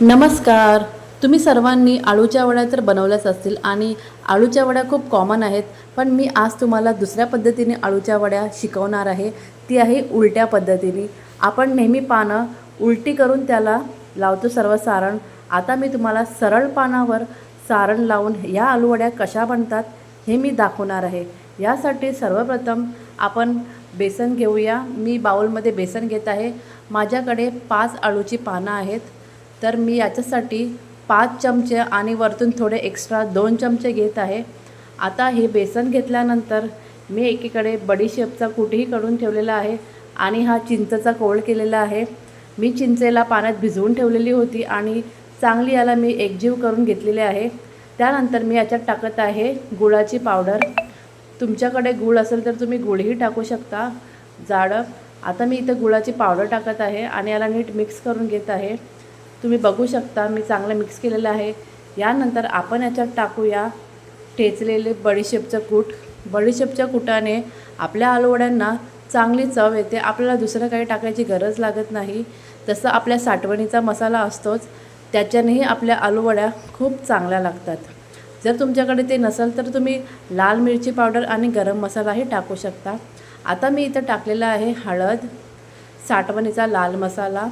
नमस्कार. तुम्ही सर्वांनी आळूच्या वड्या तर बनवल्याच असतील आणि आळूच्या वड्या खूप कॉमन आहेत पण मी आज तुम्हाला दुसऱ्या पद्धतीने आळूच्या वड्या शिकवणार आहे. ती आहे उलट्या पद्धतीने. आपण नेहमी पानं उलटी करून त्याला लावतो सर्व सारण. आता मी तुम्हाला सरळ पानावर सारण लावून या आलूवड्या कशा बनतात हे मी दाखवणार आहे. यासाठी सर्वप्रथम आपण बेसन घेऊया. मी बाऊलमध्ये बेसन घेत आहे. माझ्याकडे पाच आळूची पानं आहेत. तर मी याच्यासाठी पाच चमचे आणि वरतून थोडे एक्स्ट्रा दोन चमचे घेत आहे. आता हे बेसन घेतल्यानंतर मी एकीकडे बडीशेपचा कुठेही करून ठेवलेला आहे आणि हा चिंचचा कोळ केलेला आहे. मी चिंचेला पाण्यात भिजवून ठेवलेली होती आणि चांगली याला मी एकजीव करून घेतलेली आहे. त्यानंतर मी याच्यात टाकत आहे गुळाची पावडर. तुमच्याकडे गूळ असेल तर तुम्ही गुळही टाकू शकता. जाडं. आता मी इथं गुळाची पावडर टाकत आहे आणि याला नीट मिक्स करून घेत आहे. तुम्ही बघू शकता मी चांगलं मिक्स केलेलं आहे. यानंतर आपण याच्यात टाकूया ठेचलेले बडीशेपचं कूट. बडीशेपच्या कुटाने आपल्या आलवड्यांना चांगली चव येते. आपल्याला दुसरं काही टाकायची गरज लागत नाही. तसं आपल्या साठवणीचा मसाला असतोच त्याच्यानेही आपल्या आलूवड्या खूप चांगल्या लागतात. जर तुमच्याकडे ते नसेल तर तुम्ही लाल मिरची पावडर आणि गरम मसालाही टाकू शकता. आता मी इथं टाकलेला आहे हळद साठवणीचा लाल मसाला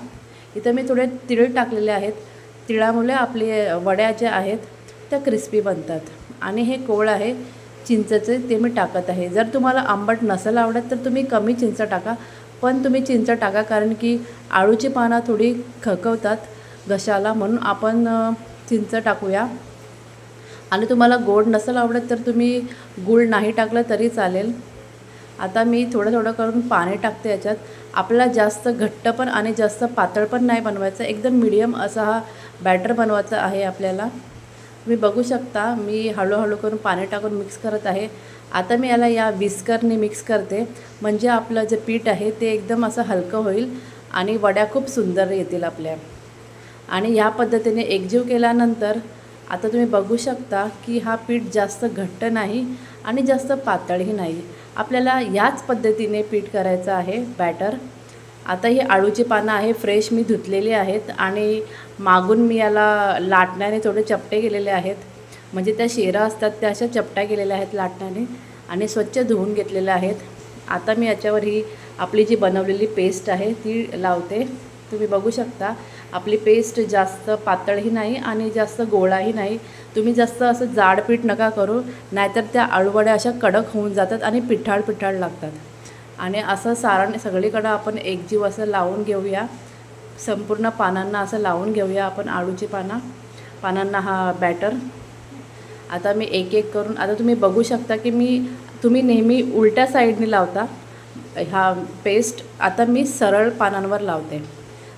इथं मी थोडे तिळ टाकलेले आहेत. तिळामुळे आपले वड्या ज्या आहेत त्या क्रिस्पी बनतात. आणि हे कोळ आहे चिंचेचे ते मी टाकत आहे. जर तुम्हाला आंबट नसेल आवडत तर तुम्ही कमी चिंच टाका. पण तुम्ही चिंच टाका कारण की आळूची पानं थोडी खकवतात घशाला म्हणून आपण चिंच टाकूया. आणि तुम्हाला गोड नसेल आवडत तर तुम्ही गूळ नाही टाकलं तरी चालेल. आता मी थोडं थोडं करून पाणी टाकते याच्यात. आपला जास्त घट्ट पण आणि जास्त पातळ पण नाही बनवायचं. एकदम मिडियम असा हा बॅटर बनवायचा आहे आपल्याला. तुम्ही बघू शकता मी हळूहळू करून पाणी टाकून मिक्स करत आहे. आता मी याला या विस्करने मिक्स करते. म्हणजे आपलं जे पीठ आहे ते एकदम असं हलकं होईल आणि वड्या खूप सुंदर येतील आपल्या. आणि ह्या पद्धतीने एकजीव केल्यानंतर आता तुम्ही बघू शकता की हा पीठ जास्त घट्ट नाही आणि जास्त पातळही नाही. आपल्याला याच पद्धतीने पीठ करायचं आहे बॅटर. आता ही आळूची पानं आहे फ्रेश मी धुतलेली आहेत आणि मागून मी याला लाटण्याने थोडे चपटे केलेले आहेत. म्हणजे त्या शेरा असतात त्या अशा चपट्या केलेल्या आहेत लाटण्याने आणि स्वच्छ धुवून घेतलेल्या आहेत. आता मी याच्यावर ही आपली जी बनवलेली पेस्ट आहे ती लावते. तुम्ही बघू शकता. आपली पेस्ट जास्त पातळही नाही आणि जास्त गोळाही नाही. तुम्ही जास्त असं जाड पीठ नका करू नाहीतर त्या आळूवड्या अशा कडक होऊन जातात आणि पिठाळ पिठाळ लागतात. आणि असं सारण सगळीकडं आपण एकजीव असं लावून घेऊया. संपूर्ण पानांना असं लावून घेऊया आपण आळूची पानं. पानांना हा बॅटर आता मी एक एक करून आता तुम्ही बघू शकता की मी तुम्ही नेहमी उलट्या साईडने लावता हा पेस्ट आता मी सरळ पानांवर लावते.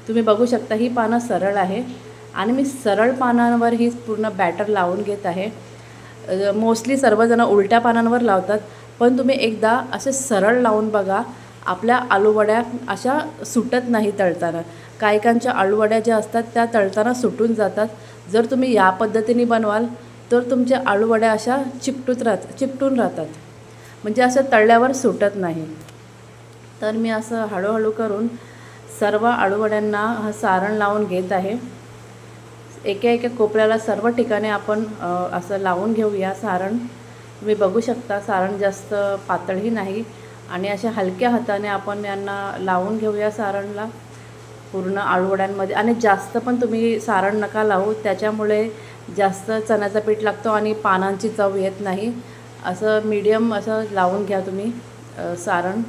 तुम्ही बघू शकता ही पानं सरळ आहे. आणि मी सरळ पानांवर ही पूर्ण बॅटर लावून घेत आहे. मोस्टली सर्वजण उलट्या पानांवर लावतात पण तुम्ही एकदा असे सरळ लावून बघा आपल्या आलूवड्या अशा सुटत नाही तळताना. कायकांच्या आळूवड्या ज्या असतात त्या तळताना सुटून जातात. जर तुम्ही या पद्धतीने बनवाल तर तुमच्या आळूवड्या अशा चिकटूत राहत चिकटून राहतात. म्हणजे असं तळल्यावर सुटत नाही. तर मी असं हळूहळू करून सर्व आळूवड्यांना हा सारण लावून घेत आहे. एका एका कोपऱ्याला सर्व ठिकाणी आपण असं लावून घेऊया सारण. तुम्ही बघू शकता सारण जास्त पातळही नाही आणि अशा हलक्या हाताने आपण यांना लावून घेऊया सारणला. पूर्ण आळूवड्यांमध्ये आणि जास्त पण तुम्ही सारण नका लावू त्याच्यामुळे जास्त चण्याचं पीठ लागतो आणि पानांची चव येत नाही. असं मीडियम असं लावून घ्या तुम्ही सारण.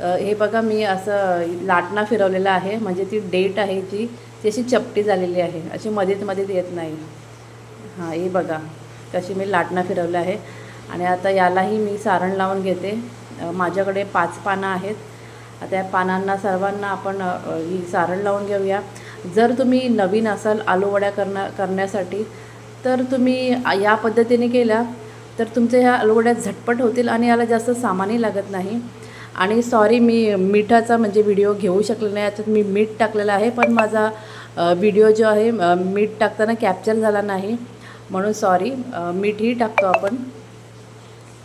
हे बघा मी असं लाटणा फिरवलेला आहे. म्हणजे ती डेट आहे जी ती अशी चपटी झालेली आहे. अशी मध्येच मध्येच येत नाही. हां हे बघा. कशी मी लाटणा फिरवलं आहे. आणि आता यालाही मी सारण लावून घेते. माझ्याकडे पाच पानं आहेत. आता या पानांना सर्वांना आपण ही सारण लावून घेऊया. जर तुम्ही नवीन असाल आलूवड्या करण्या करण्यासाठी तर तुम्ही या पद्धतीने केल्या तर तुमच्या ह्या आलूवड्या झटपट होतील आणि याला जास्त सामानही लागत नाही. आणि सॉरी मी मिठाचा म्हणजे व्हिडिओ घेऊ शकले नाही याच्यात मी मीठ टाकलेलं आहे पण माझा व्हिडिओ जो आहे मीठ टाकताना कॅप्चर झाला नाही. म्हणून सॉरी मीठही टाकतो आपण.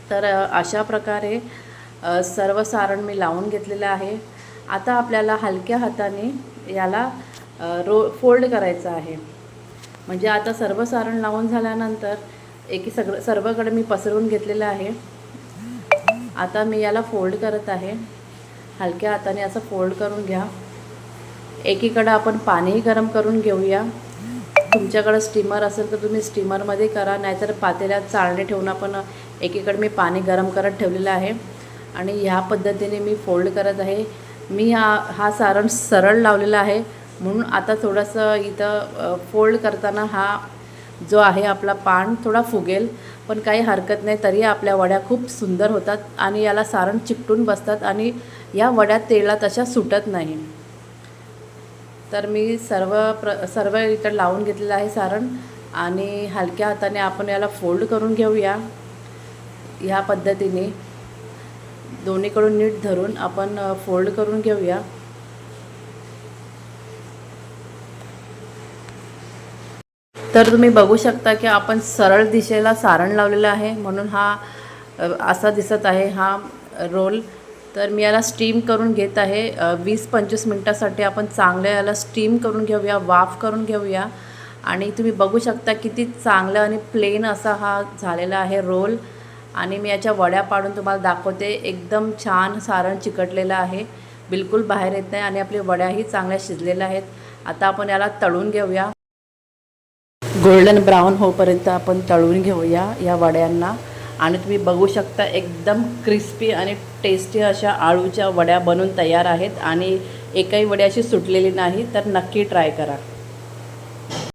तर अशा प्रकारे सर्व सारण मी लावून घेतलेलं आहे. आता आपल्याला हलक्या हाताने याला रो फोल्ड करायचं आहे. म्हणजे आता सर्व सारण लावून झाल्यानंतर एकी सगळं सर्वकडे मी पसरवून घेतलेलं आहे. आता मी याला फोल्ड करत आहे. हलक्या हाताने असं फोल्ड करून घ्या. एकीकडं आपण पाणीही गरम करून घेऊया. तुमच्याकडं स्टीमर असेल तर तुम्ही स्टीमरमध्ये करा नाहीतर पातेल्यात चाळणे ठेवून आपण एकीकडे मी पाणी गरम करत ठेवलेलं आहे. आणि ह्या पद्धतीने मी फोल्ड करत आहे. मी हा हा सारण सरळ लावलेला आहे. म्हणून आता थोडंसं इथं फोल्ड करताना हा जो आहे आपला पान थोडा फुगेल. पण काही हरकत नाही तरी आपल्या वड्या खूप सुंदर होतात आणि याला सारण चिकटून बसतात आणि या वड्या तेला तशा सुटत नाही. तर मी सर्व प्र सर्व इथं लावून घेतलेलं आहे सारण आणि हलक्या हाताने आपण याला फोल्ड करून घेऊया. ह्या पद्धतीने दोन्हीकडून नीट धरून आपण फोल्ड करून घेऊया. तर तुम्ही बघू शकता की आपण सरळ दिशेला सारण लावलेलं आहे म्हणून हा असा दिसत आहे हा रोल. तर मी याला स्टीम करून घेत आहे. वीस पंचवीस मिनटासाठी आपण चांगल्या याला स्टीम करून घेऊया वाफ करून घेऊया. आणि तुम्ही बघू शकता किती चांगलं आणि प्लेन असा हा झालेला आहे रोल. आणि मी याच्या वड्या पाडून तुम्हाला दाखवते. एकदम छान सारण चिकटलेलं आहे. बिलकुल बाहेर येत नाही आणि आपल्या वड्याही चांगल्या शिजलेल्या आहेत. आता आपण याला तळून घेऊया. गोल्डन ब्राऊन होईपर्यंत आपण तळून घेऊया या वड्यांना. आणि तुम्ही बघू शकता एकदम क्रिस्पी आणि टेस्टी अशा आळूच्या वड्या बनून तयार आहेत. आणि एकही वडी अशी सुटलेली नाही तर नक्की ट्राय करा.